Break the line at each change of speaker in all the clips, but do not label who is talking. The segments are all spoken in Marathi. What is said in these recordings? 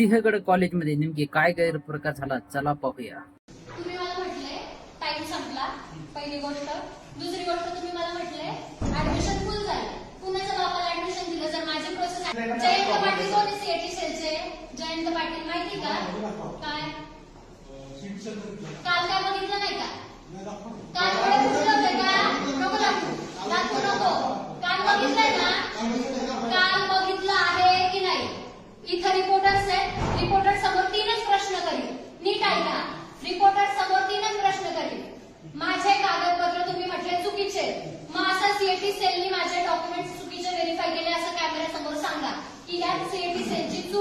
सिंहगड कॉलेजमध्ये नेमकी काय गैरप्रकार झाला चला पाहूया.
तुम्ही मला म्हटले टाइम संपला पहिली गोष्ट. दुसरी गोष्ट तुम्ही मला म्हटले ऍडमिशन फुल झाले. कुणाच्या बापाला ऍडमिशन दिलं जर माझी प्रोसेस जयंत पाटील कोणी सीएटी सेलचे? जयंत पाटील माहिती का? काय? काल काय बघितलं नाही का काल थोडं कुठलं होतं का नको दाखवू दाखवू नको काल बघितलंय ना काल बघितलं आहे की नाही इथं रिपोर्टर्स आहेत रिपोर्टर समोर तीनच प्रश्न करील नीट ऐका रिपोर्टर समोर तीनच प्रश्न करील माझे कागदपत्र तुम्ही म्हटले चुकीचे आहेत. मग असं सीएटी सेलनी माझे डॉक्युमेंट चुकीचे व्हेरीफाय केले असं कॅमेरा समोर सांगा की यात सीएटी सेलची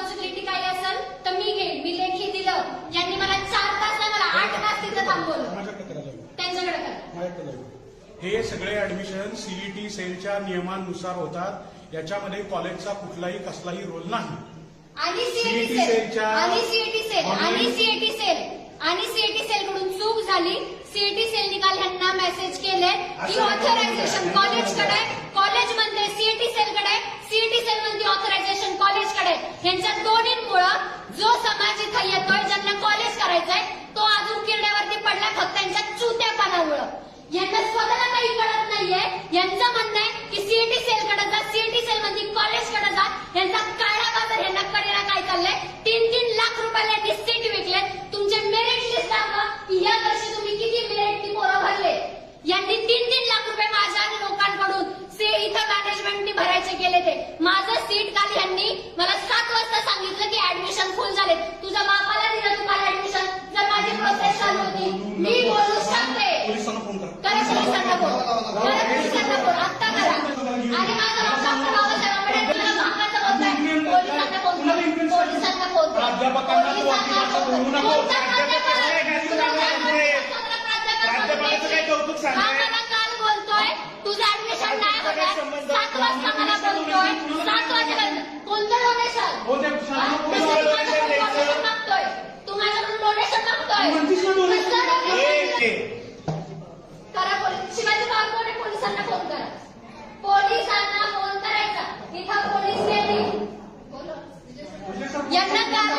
रिस्पॉन्सिबिलिटी काही असेल तर मी घेईन. मी लेखी दिलं. यांनी मला चार तास नाही मला आठ तास तिथं थांबवलं.
माझ्याकडे
त्यांच्याकडे करा.
माझ्याकडे जाऊ हे सगळे ऍडमिशन सीईटी सेलच्या नियमानुसार होतात. याच्यामध्ये कॉलेजचा कुठलाही कसलाही रोल नाही.
आणि सीएटी
CET
सेल.
सेलच्या-
आणि सीएटी सेल.
Online-
आणि सीएटी सेल. आणि सीएटी सेल कडून चूक झाली सीएटी सेल निकाल ह्यांना मेसेज केले. की
असं-
ऑथरायझेशन कॉलेजकडे कॉलेज म्हणते सीएटी सेल कडे सीएटी सेल म्हणते ऑथरायझेशन कॉलेजकडे यांच्या दोन्हीमुळं जो समाज इथं येतोय ज्यांना कॉलेज करायचंय तो अजून किरण्यावरती पडला फक्त यांच्या चुत्यापणामुळं यांना स्वतःला काही कळत नाहीये. यांचं म्हणणं आहे की सीएटी सेल कडे जा सीएटी सेल मध्ये कॉलेजकडे जा. यांचा काळा बाजार यांना कडेला काय चाललंय? तीन तीन लाख रुपयाला यांनी सीट विकले तुमचे मेरिट लिस्ट दाखवा की या वर्षी तुम्ही किती मेरिट पोरं भरले यांनी तीन तीन लाख रुपये माझ्या लोकांकडून से इथं मॅनेजमेंटनी भरायचे केले ते माझं सीट काल यांनी मला सात वाजता सांगितलं की ऍडमिशन फुल झाले तुझ्या बापाला दिलं तू काल ऍडमिशन जर माझी प्रोसेस चालू होती मी बोलू शकते
पोलिसांना फोन करा
करा पोलिसांना फोन करा पोलिसांना फोन आत्ता करा आणि माझा बाप डॉक्टर बाबासाहेब आंबेडकर बापाचा बोलताय पोलिसांना फोन करा पोलिसांना फोन करा
प्राध्यापकांना तू
पोलिसांना
वाचवायचं
फोन
बोलू
करा.
नको.
कोणता प्राध्यापक?
प्राध्यापक काय
लोकांना
तो
काय
सांगतोय?
नको
प्राध्यापकाचं काय कौतुक
सांगाय तुझं ऍडमिशन नाही
संबंध?
सात वाजता मला बोलतोय सात वाजेपर्यंत कोणतं डोनेशन
हो, ते सांगा, कोणाला donation द्यायचं?
मागतोय तू माझ्याकडून डोनेशन मागतोय
म्हणतीस ना donation?
कसलं
ए,
donation?
ते.
करा पोलीस शिवाजी बागोडे पोलिसांना फोन करा पोलिसांना फोन करायचा इथं पोलीस गेली यांना काल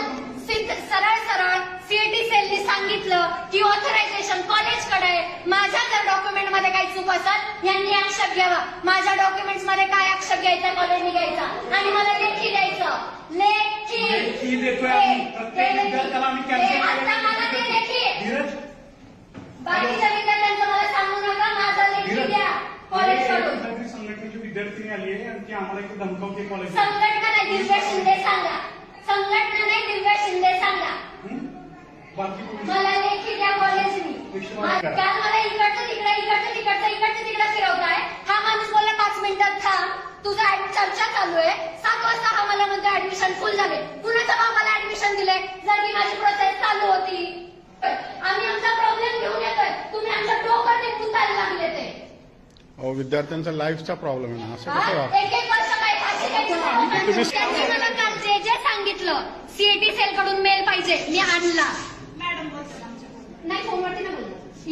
सिद्ध- सरळ सरळ सीएटी सेलनी सांगितलं की ऑथरायझेशन माझ्या जर डॉक्युमेंटमध्ये काही चूक असेल यांनी आक्षेप घ्यावा. माझ्या डॉक्युमेंट्समध्ये काय आक्षेप घ्यायचा कॉलेजने घ्यायचा? आणि मला लेखी द्यायचं. लेखी. बाकीच्या विद्यार्थ्यांचं मला सांगू नका माझा लेखी द्या.
संघटनेची आली आहे आणि ती आम्हाला इथे धमकावते कॉलेज
संघटना नाही दिव्या शिंदे सांगा. संघटना नाही दिव्या शिंदे सांगा. मला लेखी द्या कॉलेजनी
करा.
काल मला इकडचं तिकडे इकडचं तिकडचं इकडचं तिकडे फिरवताय. हा माणूस बोलला पाच मिनिटात थांब. तुझा ऍड- चर्चा चालू आहे. सात वाजता हा मला म्हणतो ऍडमिशन फुल झाले. कुणाचा बाबाला ऍडमिशन दिले जर माझी प्रोसेस चालू होती आम्ही आमचा प्रॉब्लेम घेऊन येतोय. तुम्ही आमच्या डोकं टिपून जायला लागले ते.
अहो विद्यार्थ्यांचा लाईफचा प्रॉब्लेम आहे ना असं कसं? राहतं?
एक एक वर्ष काय फाशी घ्यायची
तुम्ही-
त्यांनी मला काल जे जे सांगितलं सीएटी सेल कडून मेल पाहिजे मी आणला नाही फोनवरती ना बोलत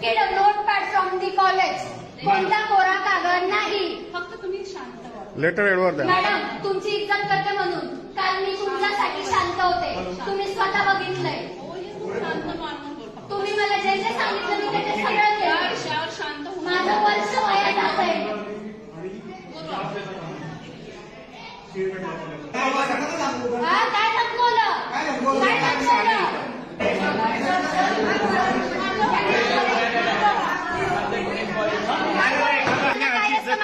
get a notepad from the college कोणता कोरा कागद नाही. फक्त तुम्ही शांत व्हा.
लेटर एडवर द्या.
मॅडम तुमची इज्जत करते म्हणून. काल मी तुमच्यासाठी शांत होते. तुम्ही स्वतः बघितलंय तुम्ही मला जे जे सांगितलं मी ते ते सगळं केलं माझं वर्ष वयात जात आहे
आणि
हा, काय धमकवलं काय धमकवलं तुला काय असतं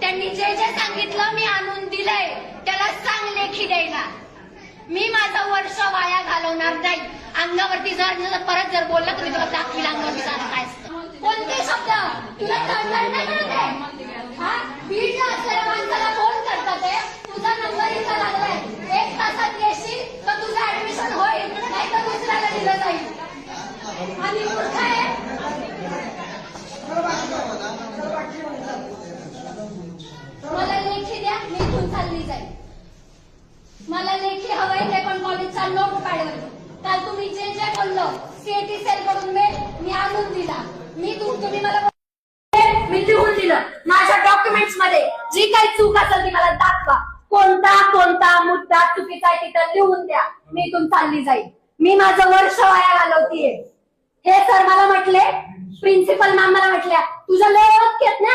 त्यांनी जे जे सांगितलं मी आणून दिलंय त्याला सांग लेखी द्यायला. मी माझं वर्ष वाया घालवणार नाही. अंगावरती जर परत जर बोललं तर मी तुला दाखवील अंगावरती जाणं काय असतं. कोणते शब्द? तुला तळतळ नाही बीडला असलेल्या माणसाला फोन करतात तुझा नंबर इथं लागलाय. एक तासात येशील तर तुझं ऍडमिशन होईल. नाही तर दुसऱ्याला दिलं जाईल. आणि मूर्ख आहे. मला लेखी द्या मी इथून चालली जाईल. मला लेखी हवंय ते पण कॉलेजचा नोट पॅडवर काल तुम्ही जे जे बोललो सीएटी सेल कडून मेल मी आणून दिला. मी तुम्ही मला मी लिहून दिलं. माझ्या डॉक्युमेंट्समध्ये जी काही चूक असेल ती मला दाखवा. कोणता कोणता मुद्दा चुकीचा आहे तिथं लिहून द्या. मी इथून चालली जाईल. मी माझं वर्ष वाया घालवतीये. हे सर मला म्हटले प्रिन्सिपल मॅम मला म्हटल्या तुझं लय ओळख येत ना?